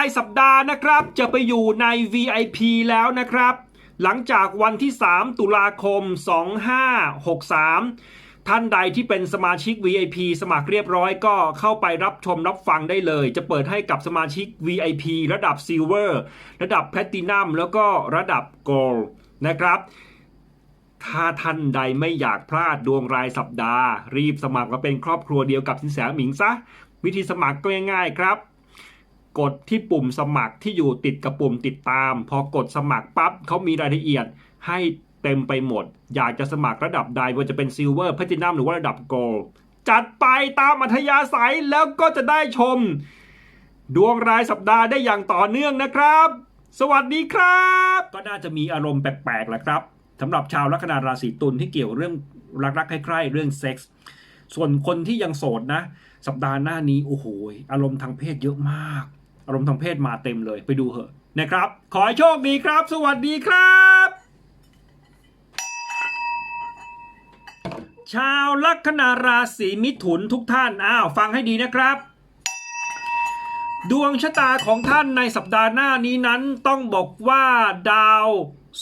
ายสัปดาห์นะครับ จะไปอยู่ใน VIP แล้วนะครับ หลังจากวันที่ 3 ตุลาคม 2563ท่านใดที่เป็นสมาชิก VIP สมัครเรียบร้อยก็เข้าไปรับชมรับฟังได้เลย จะเปิดให้กับสมาชิก VIP ระดับ Silver ระดับ Platinum แล้วก็ระดับ Gold นะครับ ถ้าท่านใดไม่อยากพลาดดวงรายสัปดาห์ รีบสมัครมาเป็นครอบครัวเดียวกับสินแสหมิงซะ วิธีสมัครก็ง่ายๆครับ กดที่ปุ่มสมัครที่อยู่ติดกับปุ่มติดตาม พอกดสมัครปั๊บเขามีรายละเอียดให้เต็มไปหมด อยากจะสมัครระดับใดว่าจะเป็นซิลเวอร์แพทินัมหรือว่าระดับโกลจัดไปตามอัธยาศัยแล้วก็จะได้ชม ดวงรายสัปดาห์ได้อย่างต่อเนื่องนะครับ สวัสดีครับ ก็น่าจะมีอารมณ์แปลกๆแหละครับสำหรับชาวลัคนาราศีตุลที่เกี่ยวเรื่องรักๆใคร่ๆเรื่องเซ็กส์ส่วนคนที่ยังโสดนะ สัปดาห์หน้านี้โอ้โหอารมณ์ทางเพศเยอะมาก อารมณ์ทางเพศมาเต็มเลยไปดูเหอะนะครับ ขอให้โชคดีครับ สวัสดีครับ ชาวลัคนาราศีมิถุนทุกท่านอ้าวฟังให้ดีนะครับ ดวงชะตาของท่านในสัปดาห์หน้านี้นั้นต้องบอกว่าดาว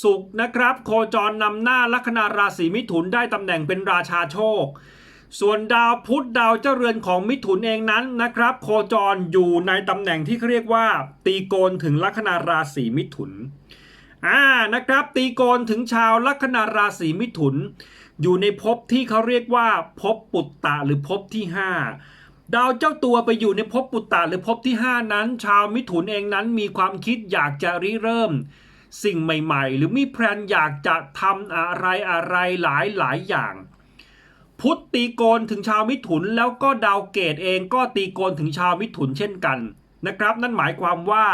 ศุกนะครับ โคจรนำหน้าลัคนาราศีมิถุนได้ตำแหน่งเป็นราชาโชค ส่วนดาวพุธดาวเจ้าเรือนของมิถุนเองนั้นนะครับ โคจรอยู่ในตำแหน่งที่เขาเรียกว่า ตีโกนถึงลัคนาราศีมิถุนอ่านะครับ ตีโกนถึงชาวลัคนาราศีมิถุน อยู่ในภพที่เขาเรียกว่าภพปุตตะหรือภพที่ 5 ดาวเจ้าตัวไปอยู่ในภพปุตตะหรือภพที่ 5 นั้น ชาวมิถุนเองนั้นมีความคิดอยากจะริเริ่ม สิ่งใหม่ ๆ หรือมีแพลนอยากจะทำอะไรอะไรหลายหลายอย่าง พุธตีโกนถึงชาวมิถุน แล้วก็ดาวเกตเองก็ตีโกนถึงชาวมิถุนเช่นกันนะครับ นั่นหมายความว่า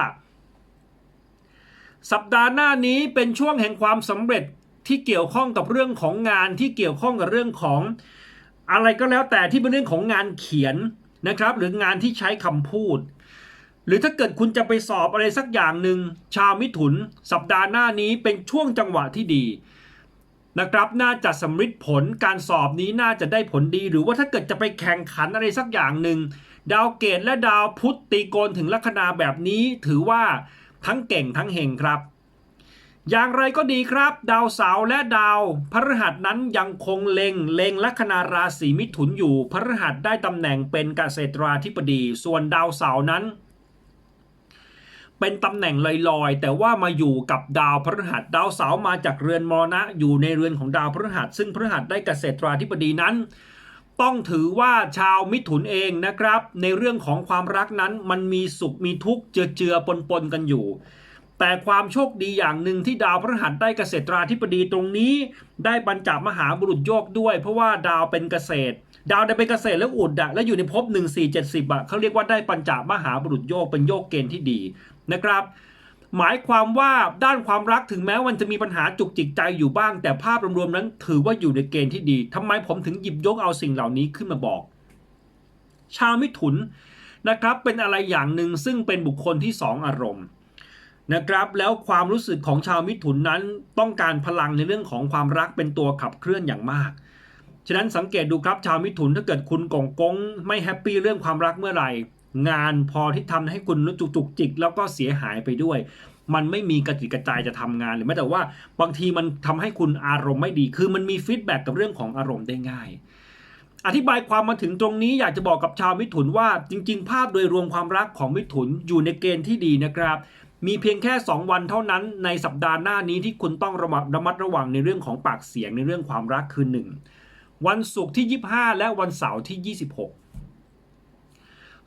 สัปดาห์หน้านี้เป็นช่วงแห่งความสำเร็จที่เกี่ยวข้องกับเรื่องของงานที่เกี่ยวข้องกับเรื่องของ อะไรก็แล้วแต่ที่เป็นเรื่องของงานเขียนนะครับ หรืองานที่ใช้คำพูด หรือถ้าเกิดคุณจะไปสอบอะไรสักอย่างหนึ่งชาวมิถุน สัปดาห์หน้านี้เป็นช่วงจังหวะที่ดี นะครับน่าจะสำฤทธิ์ผลการสอบนี้น่าจะได้ผลดี หรือว่าถ้าเกิดจะไปแข่งขันอะไรสักอย่างหนึ่งดาวเกตและดาวพุธตีโกนถึงลัคนาแบบนี้ ถือว่าทั้งเก่งทั้งเฮงครับ อย่างไรก็ดีครับ ดาวเสาร์และดาวพฤหัสนั้นยังคงเลงเลงลัคนาราศีมิถุนอยู่พฤหัสได้ตำแหน่งเป็นเกษตราธิบดี ส่วนดาวเสาร์นั้น เป็นตำแหน่งลอยๆ แต่ว่ามาอยู่กับดาวพฤหัสดาวเสาร์มาจากเรือนมรณะ อยู่ในเรือนของดาวพฤหัส ซึ่งพฤหัสได้เกษตราธิบดีนั้น ต้องถือว่าชาวมิถุนเองนะครับ ในเรื่องของความรักนั้นมันมีสุขมีทุกข์เจือเจือปนปนๆกันอยู่ แต่ความโชคดีอย่างหนึ่งที่ดาวพฤหัสได้เกษตราธิบดีตรงนี้ ได้บรรจับมหาบุรุษโยกด้วย เพราะว่าดาวเป็นเกษตรดาวได้เป็นเกษตรแล้วอุดอะและอยู่ในภพ1 4 70อะเขาเรียกว่าได้ปัญจมหาบุรุษโยกเป็นโยกเกณฑ์ที่ดี นะครับ หมายความว่าด้านความรักถึงแม้มันจะมีปัญหาจุกจิกใจอยู่บ้าง แต่ภาพรวมๆนั้น ถือว่าอยู่ในเกณฑ์ที่ดีทำไมผมถึงหยิบยกเอาสิ่งเหล่านี้ขึ้นมาบอก ชาวมิถุนนะครับเป็นอะไรอย่างหนึ่งซึ่งเป็นบุคคลที่สองอารมณ์นะครับแล้วความรู้สึกของชาวมิถุนนั้นต้องการพลังในเรื่องของความรักเป็นตัวขับเคลื่อนอย่างมาก ฉะนั้นสังเกตดูครับชาวมิถุนถ้าเกิดคุณกงกงไม่แฮปปี้เรื่องความรักเมื่อไหร่ งานพอที่ทำให้คุณรู้จุกจุกจิก แล้วก็เสียหายไปด้วย มันไม่มีกระจิตกระจายจะทำงานหรือแม้แต่ว่าบางทีมันทำให้คุณอารมณ์ไม่ดี คือมันมีฟีดแบ็กกับเรื่องของอารมณ์ได้ง่าย อธิบายความมาถึงตรงนี้อยากจะบอกกับชาวมิถุนว่า จริง ๆ ภาพโดยรวมความรักของมิถุนอยู่ในเกณฑ์ที่ดีนะครับมีเพียงแค่ 2 วันเท่านั้นในสัปดาห์หน้านี้ที่คุณต้องระมัดระมัดระวังในเรื่องของปากเสียงในเรื่องความรักคือ 1 วันศุกร์ที่ 25 และวันเสาร์ที่ 26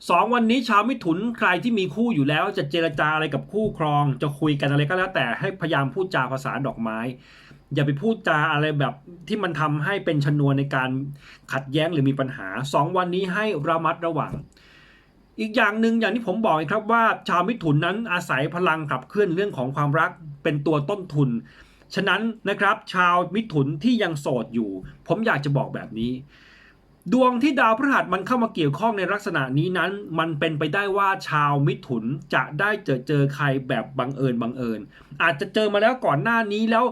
สองวันนี้ชาวมิถุนใครที่มีคู่อยู่แล้วจะเจรจาอะไรกับคู่ครอง จะคุยกันอะไรก็แล้ว แต่ให้พยายามพูดจาภาษาดอกไม้ อย่าไปพูดจาอะไรแบบที่มันทำให้เป็นชนวนในการขัดแย้งหรือมีปัญหาสองวันนี้ให้ระมัดระวัง อีกอย่างหนึ่งอย่างที่ผมบอกครับว่าชาวมิถุนนั้นอาศัยพลังขับเคลื่อนเรื่องของความรักเป็นตัวต้นทุน ฉะนั้นนะครับชาวมิถุนที่ยังโสดอยู่ ผมอยากจะบอกแบบนี้ ดวงที่ดาวพฤหัสมันเข้ามาเกี่ยวข้องในลักษณะนี้นั้น มันเป็นไปได้ว่าชาวมิถุนจะได้เจอเจอใครแบบบังเอิญบังเอิญ อาจจะเจอมาแล้วก่อนหน้านี้แล้ว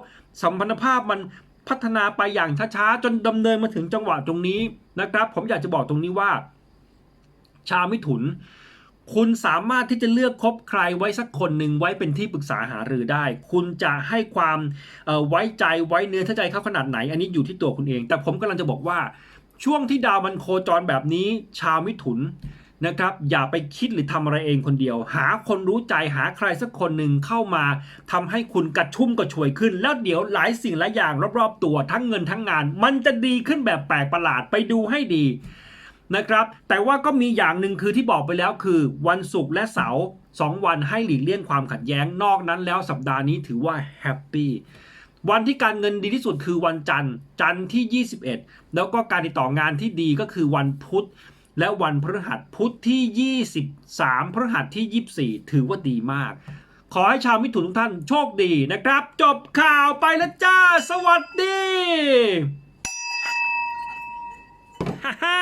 สัมพันธภาพมันพัฒนาไปอย่างช้าๆ จนดำเนินมาถึงจังหวะตรงนี้นะครับ ผมอยากจะบอกตรงนี้ว่า ชาวมิถุน คุณสามารถที่จะเลือกคบใครไว้สักคนหนึ่งไว้เป็นที่ปรึกษาหารือได้ คุณจะให้ความไว้ใจไว้เนื้อใจเขาขนาดไหน อันนี้อยู่ที่ตัวคุณเอง แต่ผมกำลังจะบอกว่า ช่วงที่ดาวมันโคจรแบบนี้ ชาวมิถุนนะครับ อย่าไปคิดหรือทำอะไรเองคนเดียว หาคนรู้ใจหาใครสักคนหนึ่งเข้ามาทำให้คุณกระชุ่มกระชวยขึ้น แล้วเดี๋ยวหลายสิ่งหลายอย่างรอบๆตัวทั้งเงินทั้งงาน มันจะดีขึ้นแบบแปลกประหลาดไปดูให้ดีนะครับ แต่ว่าก็มีอย่างหนึ่งคือที่บอกไปแล้วคือ วันศุกร์และเสาร์สองวันให้หลีกเลี่ยงความขัดแย้งนอกนั้นแล้วสัปดาห์นี้ถือว่าแฮปปี้ วันที่การเงินดีที่สุดคือวันจันทร์ จันทร์ที่ 21 แล้วก็การติดต่องานที่ดีก็คือวันพุธ และวันพฤหัสพุธที่ 23พฤหัสที่ 24 ถือว่าดีมาก ขอให้ชาวมิถุนทุกท่านโชคดีนะครับ จบข่าวไปแล้วจ้า สวัสดีฮ่าฮ่า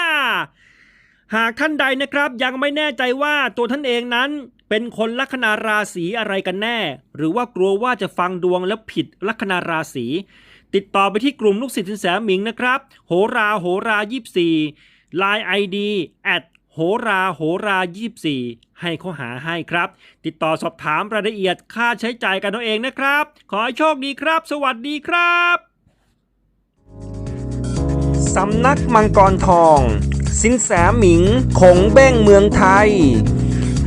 หากท่านใดนะครับยังไม่แน่ใจว่าตัวท่านเองนั้น เป็นคนลัคนาราศีอะไรกันแน่ หรือว่ากลัวว่าจะฟังดวงแล้วผิดลัคนาราศีติดต่อไปที่กลุ่มลูกศิษย์สินแสหมิงนะครับ โหราโหรา24 Line ID at โหราโหรา24ให้เขาหาให้ครับ ติดต่อสอบถามรายละเอียดค่าใช้จ่ายกันเอาเองนะครับ ขอให้โชคดีครับ สวัสดีครับสำนักมังกรทอง สินแสหมิงคงเบ้งเมืองไทย